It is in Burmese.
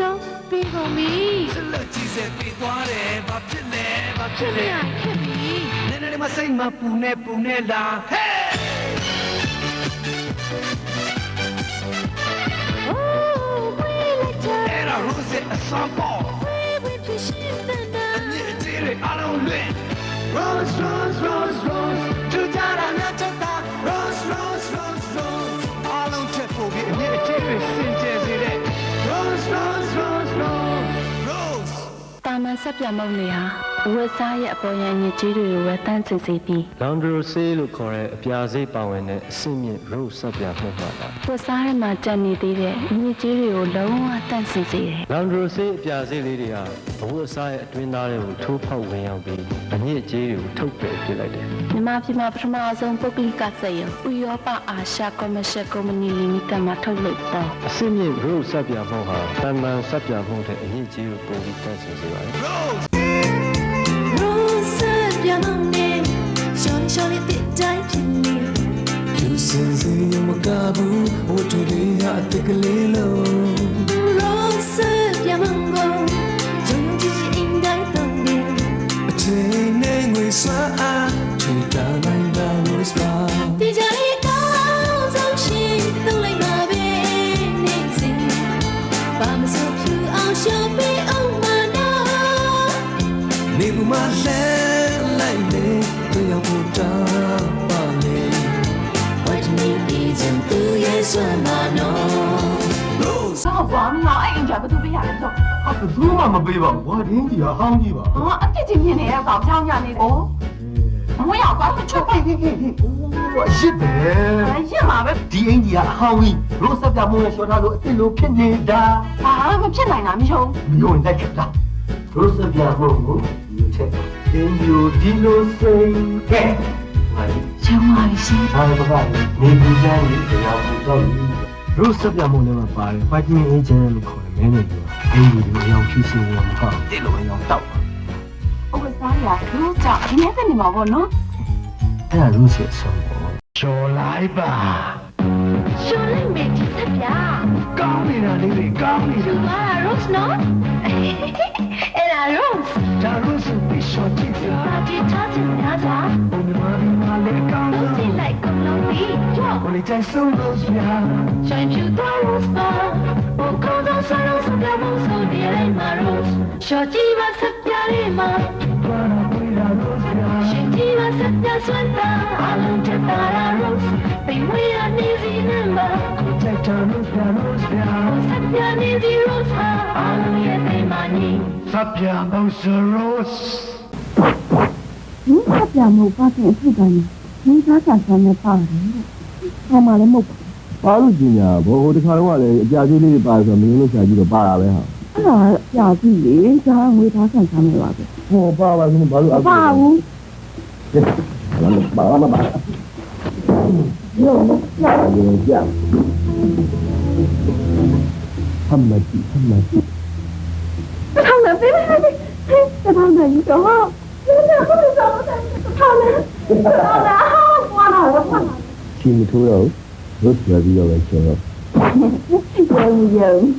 တော့ပြီးကုန်ပြီဆက်လက်ကြည့်စေပြီးသွားတယ်ဘာဖြစ်လဲဘာခဖြစ်စ်လဲရခက်ပြီနည်းနည်းလေးမစိတ်မပူနဲ့ပူနဲ့လာဟဲ့အိုးဝေးလိုက်ချာအဲ့ဒါ rose အစွမ်းပေါ်ဝေးဝေးဖြစ် ဆက်ပြမုံတွေဟာ အဝတ်စားရဲ့အပေါ်ရန်ညစ်ကြေးတွေကိုပဲတန်းစင်စေပြီးလောင်ဒရိုဆေးလို့ခေါ်တဲ့အပြာစိတ်ပါဝင်တဲ့အဆင့်မြင့် rose ဆက်ပြမှုမှာတာဝတ်စားထဲမှာကြံနေသေးတဲ့ညစ်ကြေးတွေကိုလုံးဝတန့်စင်စေတယ်လောင်ဒရိုဆေးအပြာစိတ်လေးတွေဟာအဝတ်အစားရဲ့အတွင်းသားတွေကိုထိုးဖောက်ဝင်ရောက်ပြီးအညစ်အကြေးတွေကိုထုတ်ပယ်ပစ်လိုက်တယ်။မြန်မာပြည်မှာပထမဆုံးပုဂ္ဂလိကစက်ရုံဥရောပအာရှကွန်မရှယ်ကုမ္ပဏီလီမိတက်မှာထုတ်လုပ်တော့အဆင့်မြင့် rose ဆက်ပြမှုဟာတန်တန်ဆက်ပြမှုတဲ့အညစ်အကြေးကိုပိုပြီးတန့်စင်စေပါတယ် rose Rose ဘူးဝတ်တွေရအတကလေးလုံး Rose ပြမကိုယုံကြည်အင်းတိုင်းတော့နေအချိန်နဲ့ငွေစွာအားချွေတာနိုင်တာ rose bar ဒီကြလေးကောင်းဆုံးရှင်သုံးလိုက်ပါပဲနေစီဘာမဆိုဖြူအောင်ရှောပေးအောင်မနာနေဘူးမလဲလိုက်လေသူရောက်ဖို့တာပါလေ What me be ခြင်းသူရဲ့စွမ်းနာနော်ဆောက်ပါမလားအဲ့အိမ်ကဘာသူပေးရလဲဆိုဟာဘူးမှမပေးပါဘူး။ဝါဒင်းကြီးဟာဟောင်းကြီးပါ။ဟာအပြစ်ကြီးမြင်နေရတာဖြောင်းရနေတယ်။အမွေရောက်သွားချွတ်ပိုက်ဟိဟိဟိ။ဟိုရစ်တယ်။အရစ်မှာပဲဒီအိမ်ကြီးဟာဟောင်းကြီး။ရိုးဆက်ပြမှုနဲ့ရှော့ထားလို့အစ်စ်လိုဖြစ်နေတာ။ဟာမဖြစ်နိုင်တာမျိုး။မျိုးနဲ့ခက်တာ။ရိုးဆက်ပြမှုကိုယူချက်။အင်ဂျီဒီလိုစိတ်ကဲ။ဟာ ရှုံးပါရှင်အားပကနေဘူးချမ်းကြီးတရားပူတော့လို့စပ်ပြမုန်းလည်းမပါတယ်ဗိုက်တာမင်အီဂျင်လို့ခေါ်တယ်မင်းတွေကအင်ဂျီကိုအယောင်ဖြူစင်ရောမဟုတ်တယ်လို့အယောင်တောက်ပါဥပစားရသူတို့ကြောင့်ဒီနေ့ကနေမှာပေါ့နော်အဲ့ဒါလို့ဆက်ဆုံးပေါ့ချော်လိုက်ပါရှောင်းလိုက်မယ်ဒီဆက်ပြကောင်းနေတာလေးတွေကောင်းနေသူတာက rose နော် Улетай сундус я Чайчу тайус па Укуда сарос Гамус убирай мороз Шотива сапьярима Пара пыла розя Шитива сапья суэлта Алым чатара роз Пимуя низи немба Кутекта розя розя Сапья низи роза Алым ете мани Сапья бауса роз 你可别没把电视干了，没啥干啥没把人了。 ဒီကပြမို့ပါတဲ့အဖြစ်တိုင်းမင်းသားဆန်ဆန်နဲ့ပါတယ်။ဟောမှလည်းမဟုတ်ဘူးပါလို့ကျင်ညာဘောဟိုတခါတော့ကလည်းအပြာကြီးလေးတွေပါဆိုတော့မင်းတို့ဆရာကြီးတော့ပါတာပဲဟာ။အဲ့ဒါပြကြည့်လေ။ဒါငွေသားဆန်ဆန်နဲ့ပါပဲဟောပါပါဆိုဘာလို့။မပါဘူးဘာမှမပါ။ရောမပြဘူးကြာဟမ်မတီဟမ်မတီ။တစ်ထောင်နဲ့ပေးမယ်။တစ်ထောင်နဲ့ယူတော့။ဒီနေ့ကတော့တော့တစ်ထောင်နဲ့တစ်ထောင်နဲ့ 16 the Toledo, wird ja wieder recht, oder? ja, ja.